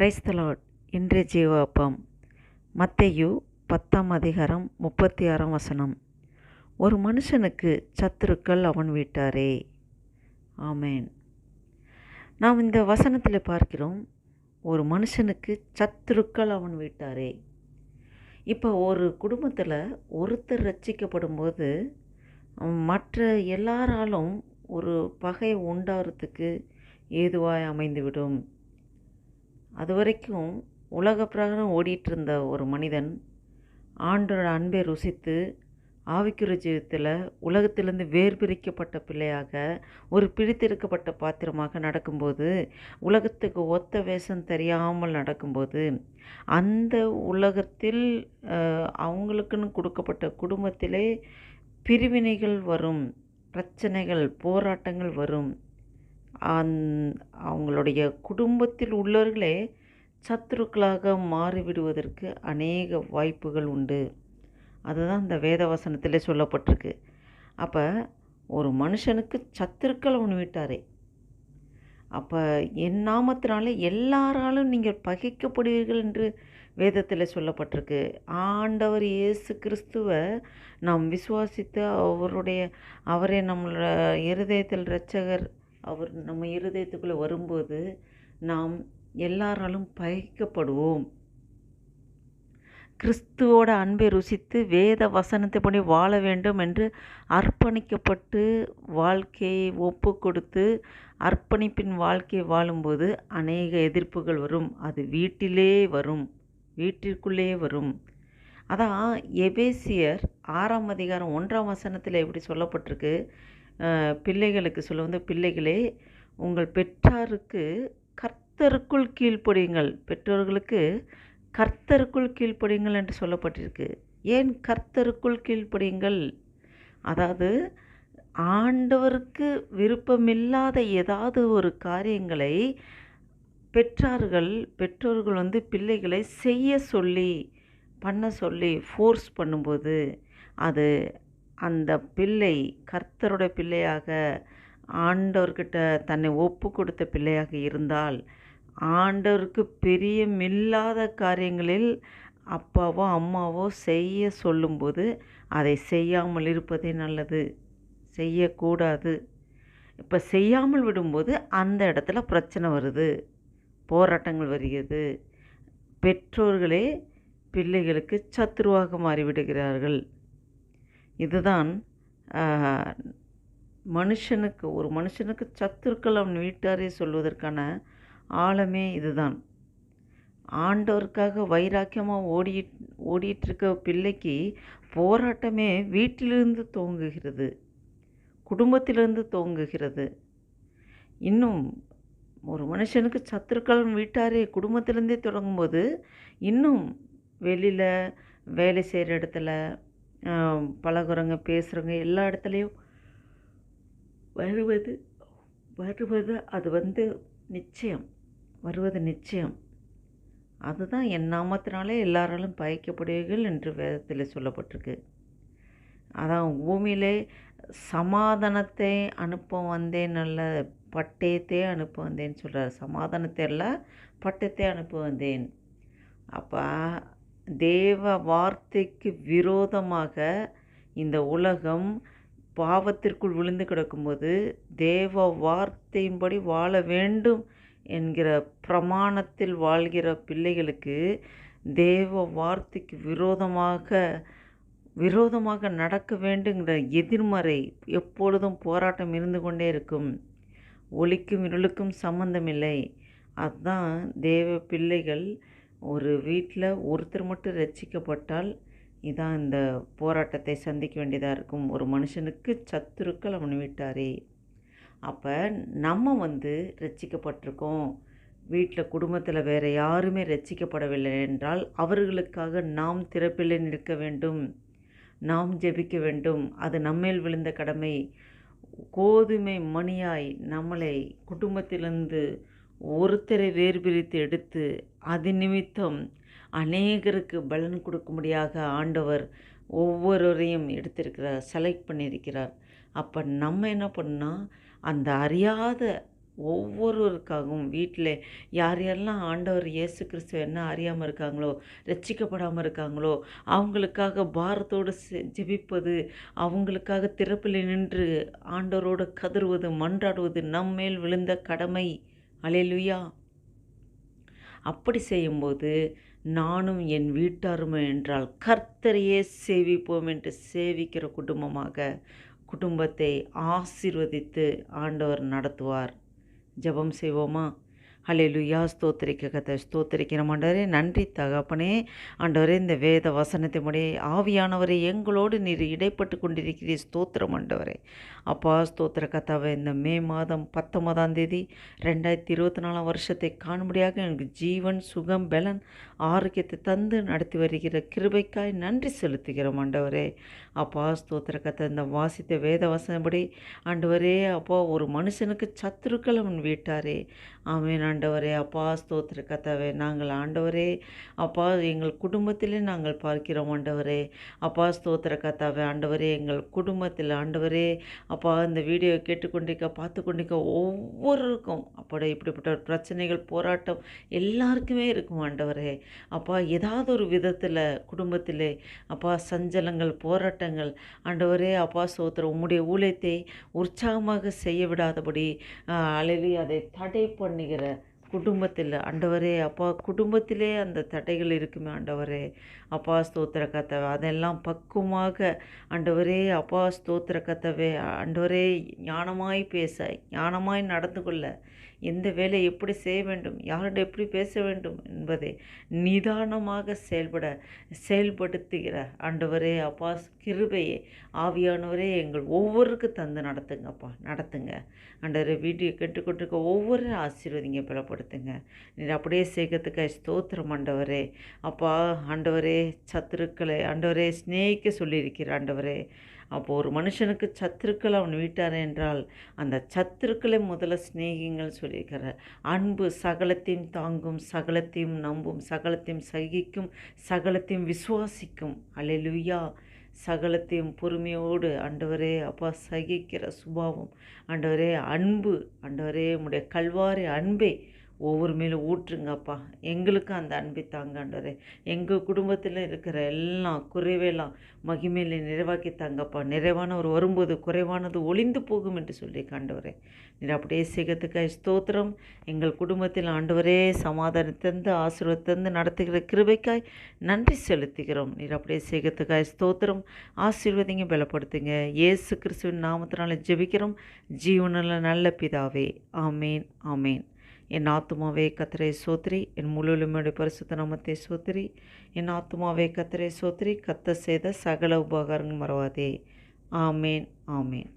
கிரைஸ்தலாட் இன்றைய ஜீவாப்பம் மத்தையு பத்தாம் அதிகாரம் முப்பத்தி ஆறாம் வசனம். ஒரு மனுஷனுக்கு சத்துருக்கள் அவன் வீட்டாரே. ஆமேன். நாம் இந்த வசனத்தில் பார்க்கிறோம் ஒரு மனுஷனுக்கு சத்துருக்கள் அவன் வீட்டாரே. இப்போ ஒரு குடும்பத்தில் ஒருத்தர் ரட்சிக்கப்படும் போது மற்ற எல்லாராலும் ஒரு பகை உண்டாகிறதுக்கு ஏதுவாய் அமைந்துவிடும். அது வரைக்கும் உலக பிரகாரம் ஓடிட்டு இருந்த ஒரு மனிதன் ஆண்டோட அன்பை ருசித்து ஆவிக்குற ஜீவித்தில் உலகத்திலிருந்து வேர் பிரிக்கப்பட்ட பிள்ளையாக ஒரு பிரித்திருக்கப்பட்ட பாத்திரமாக நடக்கும்போது உலகத்துக்கு ஒத்த வேஷம் தெரியாமல் நடக்கும்போது அந்த உலகத்தில் அவங்களுக்குன்னு கொடுக்கப்பட்ட குடும்பத்திலே பிரிவினைகள் வரும் பிரச்சனைகள் போராட்டங்கள் வரும். அந் அவங்களுடைய குடும்பத்தில் உள்ளவர்களே சத்துருக்களாக மாறிவிடுவதற்கு அநேக வாய்ப்புகள் உண்டு. அதுதான் இந்த வேத வசனத்தில் சொல்லப்பட்டிருக்கு. அப்போ ஒரு மனுஷனுக்கு சத்துருக்கள் ஒன்று விட்டாரே. அப்போ என் நாமத்தினால எல்லாராலும் நீங்கள் பகைக்கப்படுவீர்கள் என்று வேதத்தில் சொல்லப்பட்டிருக்கு. ஆண்டவர் இயேசு கிறிஸ்துவை நாம் விசுவாசித்து அவருடைய அவரே நம்மளோட இருதயத்தில் இரட்சகர் அவர் நம்ம இருதயத்துக்குள்ளே வரும்போது நாம் எல்லாராலும் பகிக்கப்படுவோம். கிறிஸ்துவோட அன்பை ருசித்து வேத வசனத்தைப்படி வாழ வேண்டும் என்று அர்ப்பணிக்கப்பட்டு வாழ்க்கையை ஒப்பு கொடுத்து அர்ப்பணிப்பின் வாழ்க்கையை வாழும்போது அநேக எதிர்ப்புகள் வரும். அது வீட்டிலே வரும். வீட்டிற்குள்ளே வரும். அதான் எபேசியர் ஆறாம் அதிகாரம் ஒன்றாம் வசனத்தில் எப்படி சொல்லப்பட்டிருக்கு? பிள்ளைகளுக்கு சொல்ல வந்து பிள்ளைகளே உங்கள் பெற்றாருக்கு கர்த்தருக்குள் கீழ்ப்படியுங்கள். பெற்றோர்களுக்கு கர்த்தருக்குள் கீழ்ப்படியுங்கள் என்று சொல்லப்பட்டிருக்கு. ஏன் கர்த்தருக்குள் கீழ்ப்படியுங்கள்? அதாவது ஆண்டவருக்கு விருப்பமில்லாத ஏதாவது ஒரு காரியங்களை பெற்றார்கள் பெற்றோர்கள் வந்து பிள்ளைகளை செய்ய சொல்லி பண்ண சொல்லி ஃபோர்ஸ் பண்ணும்போது அது அந்த பிள்ளை கர்த்தரோட பிள்ளையாக ஆண்டவர்கிட்ட தன்னை ஒப்பு கொடுத்த பிள்ளையாக இருந்தால் ஆண்டவருக்கு பிரியமில்லாத காரியங்களில் அப்பாவோ அம்மாவோ செய்ய சொல்லும்போது அதை செய்யாமல் இருப்பதே நல்லது. செய்யக்கூடாது. இப்போ செய்யாமல் விடும்போது அந்த இடத்துல பிரச்சனை வருது. போராட்டங்கள் வருகிறது. பெற்றோர்களே பிள்ளைகளுக்கு சத்துருவாக மாறிவிடுகிறார்கள். இதுதான் மனுஷனுக்கு ஒரு மனுஷனுக்கு சத்துருக்கள் அவன் வீட்டாரே சொல்வதற்கான ஆழமே இதுதான். ஆண்டவருக்காக வைராக்கியமாக ஓடி ஓடிட்டுருக்க பிள்ளைக்கு போராட்டமே வீட்டிலிருந்து துவங்குகிறது குடும்பத்திலிருந்து துவங்குகிறது. இன்னும் ஒரு மனுஷனுக்கு சத்துருக்கள் வீட்டாரே குடும்பத்திலேருந்தே தொடங்கும்போது இன்னும் வெளியில் வேலை செய்கிற இடத்துல பழகுறவங்க பேசுகிறவங்க எல்லா இடத்துலையும் வருவது வருவது அது வந்து நிச்சயம். வருவது நிச்சயம். அதுதான் என் நாமத்தினாலே எல்லாராலும் பயக்கப்படுவீர்கள் என்று வேதத்தில் சொல்லப்பட்டிருக்கு. அதான் பூமியிலே சமாதானத்தை அனுப்ப வந்தேன் நல்ல பட்டயத்தை அனுப்ப வந்தேன்னு சொல்கிறார் சமாதானத்தை எல்லாம் பட்டயத்தை அனுப்ப வந்தேன். அப்போ தேவ வார்த்தைக்கு விரோதமாக இந்த உலகம் பாவத்திற்குள் விழுந்து கிடக்கும்போது தேவ வார்த்தையின்படி வாழ வேண்டும் என்கிற பிரமாணத்தில் வாழ்கிற பிள்ளைகளுக்கு தேவ வார்த்தைக்கு விரோதமாக விரோதமாக நடக்க வேண்டுங்கிற எதிர்மறை எப்பொழுதும் போராட்டம் இருந்து கொண்டே இருக்கும். ஒளிக்கும் இருளுக்கும் சம்பந்தமில்லை. அதுதான் தேவ பிள்ளைகள் ஒரு வீட்டில் ஒருத்தர் மட்டும் ரட்சிக்கப்பட்டால் இதான் இந்த போராட்டத்தை சந்திக்க வேண்டியதாக இருக்கும். ஒரு மனுஷனுக்கு சத்துருக்கள் அவன் விட்டாரே. அப்போ நம்ம வந்து ரசிக்கப்பட்டிருக்கோம். வீட்டில் குடும்பத்தில் வேறு யாருமே ரசிக்கப்படவில்லை என்றால் அவர்களுக்காக நாம் திறப்பில் நிற்க வேண்டும். நாம் ஜெபிக்க வேண்டும். அது நம்மேல் விழுந்த கடமை. கோதுமை மணியாய் நம்மளை குடும்பத்திலிருந்து ஒருத்தரை வேறு பிரித்து எடுத்து அது நிமித்தம் அநேகருக்கு பலன் கொடுக்கும்படியாக ஆண்டவர் ஒவ்வொருவரையும் எடுத்திருக்கிறார் செலக்ட் பண்ணியிருக்கிறார். அப்போ நம்ம என்ன பண்ணால் அந்த அறியாத ஒவ்வொருவருக்காகவும் வீட்டில் யார் யாரெல்லாம் ஆண்டவர் இயேசு கிறிஸ்துவ என்ன அறியாமல் இருக்காங்களோ ரட்சிக்கப்படாமல் இருக்காங்களோ அவங்களுக்காக பாரத்தோடு செ- ஜெபிப்பது அவங்களுக்காக திறப்பில் நின்று ஆண்டவரோடு கதறுவது மன்றாடுவது நம்மேல் விழுந்த கடமை அலையலுயா. அப்படி செய்யும்போது நானும் என் வீட்டாருமே என்றால் கர்த்தரையே சேவிப்போம் என்று சேவிக்கிற குடும்பமாக குடும்பத்தை ஆசீர்வதித்து ஆண்டவர் நடத்துவார். ஜெபம் செய்வோமா? ஹலே லுயா ஸ்தோத்திரிக்க கதை ஸ்தோத்திரிக்கிற ஆண்டவரே நன்றி தகப்பனே. ஆண்டவரே இந்த வேத வசனத்தை முடைய ஆவியானவரை எங்களோடு நீர் இடைப்பட்டு கொண்டிருக்கிறீர். ஸ்தோத்திரம் ஆண்டவரே. அப்பா ஸ்தோத்திர கதாவை இந்த மே மாதம் பத்தொன்பதாம் தேதி ரெண்டாயிரத்தி இருபத்தி நாலாம் வருஷத்தை காணும்படியாக எனக்கு ஜீவன் சுகம் பலன் ஆரோக்கியத்தை தந்து நடத்தி வருகிற கிருபைக்காய் நன்றி செலுத்துகிறோம் ஆண்டவரே. அப்பா ஸ்தோத்திர கத்தை இந்த வாசித்த வேத வசனப்படி ஆண்டவரே அப்பா ஒரு மனுஷனுக்கு சத்துருக்கள் அவன் வீட்டாரே. ஆமேன் ஆண்டவரே அப்பா ஸ்தோத்திர கத்தாவே நாங்கள் ஆண்டவரே. அப்பா எங்கள் குடும்பத்திலே நாங்கள் பார்க்கிறோம் ஆண்டவரே. அப்பா ஸ்தோத்திர கத்தாவே ஆண்டவரே எங்கள் குடும்பத்தில் ஆண்டவரே. அப்பா இந்த வீடியோ கேட்டுக்கொண்டிருக்க பார்த்து கொண்டிருக்க ஒவ்வொருக்கும் அப்படி இப்படிப்பட்ட பிரச்சனைகள் போராட்டம் எல்லாருக்குமே இருக்கும் ஆண்டவரே. அப்பா ஏதாவது ஒரு விதத்தில் குடும்பத்திலே அப்பா சஞ்சலங்கள் போராட்டம் போராட்டங்கள் ஆண்டவரே அப்பா ஸ்தோத்திரம். உம்முடைய ஊழியத்தை உற்சாகமாக செய்ய விடாதபடி அழகி அதை தடை பண்ணுகிற குடும்பத்தில் ஆண்டவரே அப்பா குடும்பத்திலே அந்த தடைகள் இருக்குமே ஆண்டவரே. அப்பா ஸ்தோத்திர கத்தவை அதெல்லாம் பக்குவமாக ஆண்டவரே அப்பா ஸ்தோத்திர கத்தவே ஆண்டவரே ஞானமாய் பேச ஞானமாய் நடந்து கொள்ள. எந்த வேலை எப்படி செய்ய வேண்டும் யாரோட எப்படி பேச வேண்டும் என்பதை நிதானமாக செயல்பட செயல்படுத்துகிற ஆண்டவரே அப்பா கிருபையே ஆவியானவரே எங்கள் ஒவ்வொருக்கு தந்து நடத்துங்கப்பா நடத்துங்க. ஆண்டவரே வீடியோ கேட்டுக்கொண்டிருக்க ஒவ்வொரு ஆசீர்வதிங்க பயன்படுத்துங்க. நீர் அப்படியே சேகத்துக்கு ஸ்தோத்திரம் ஆண்டவரே. அப்பா ஆண்டவரே சத்துருக்களை ஆண்டவரே ஸ்நேகிக்க சொல்லியிருக்கிற ஆண்டவரே. அப்போ ஒரு மனுஷனுக்கு சத்துருக்கள் அவன் வீட்டார் என்றால் அந்த சத்துருக்களை முதல்ல சிநேகிங்கள் சொல்லியிருக்கிறார். அன்பு சகலத்தையும் தாங்கும் சகலத்தையும் நம்பும் சகலத்தையும் சகிக்கும் சகலத்தையும் விசுவாசிக்கும். அலையிலுயா சகலத்தையும் பொறுமையோடு ஆண்டவரே அப்பா சகிக்கிற சுபாவம். ஆண்டவரே அன்பு. ஆண்டவரே உடைய கல்வாரி அன்பை ஒவ்வொரு மேலும் ஊற்றுங்கப்பா. எங்களுக்கும் அந்த அன்பை தாங்க எங்கள் குடும்பத்தில் இருக்கிற எல்லாம் குறைவெல்லாம் மகிமையில நிறைவாக்கி தாங்கப்பா. நிறைவானவர் வரும்போது குறைவானது ஒளிந்து போகும் என்று சொல்லி காண்டவரே நீர் அப்படியே சிகத்துக்காய் ஸ்தோத்திரம். எங்கள் குடும்பத்தில் ஆண்டவரே சமாதானம் தந்து நடத்துகிற கிருபைக்காய் நன்றி செலுத்துகிறோம். நீர் அப்படியே சிகத்துக்காய் ஸ்தோத்திரம். ஆசீர்வதிங்க பலப்படுத்துங்க. இயேசு கிறிஸ்துவின் நாமத்தினால ஜெபிக்கிறோம். ஜீவனில் நல்ல பிதாவே. ஆமேன் ஆமேன். என் ஆத்துமாவே கத்திரை சோத்ரி என் முழுமையுடைய பரிசுத்த நாமத்தை சோத்ரி என் ஆத்துமாவே கத்திரை சோத்ரி கத்த செய்த சகல உபகாரங்கள் மறவாதே. ஆமேன் ஆமேன்.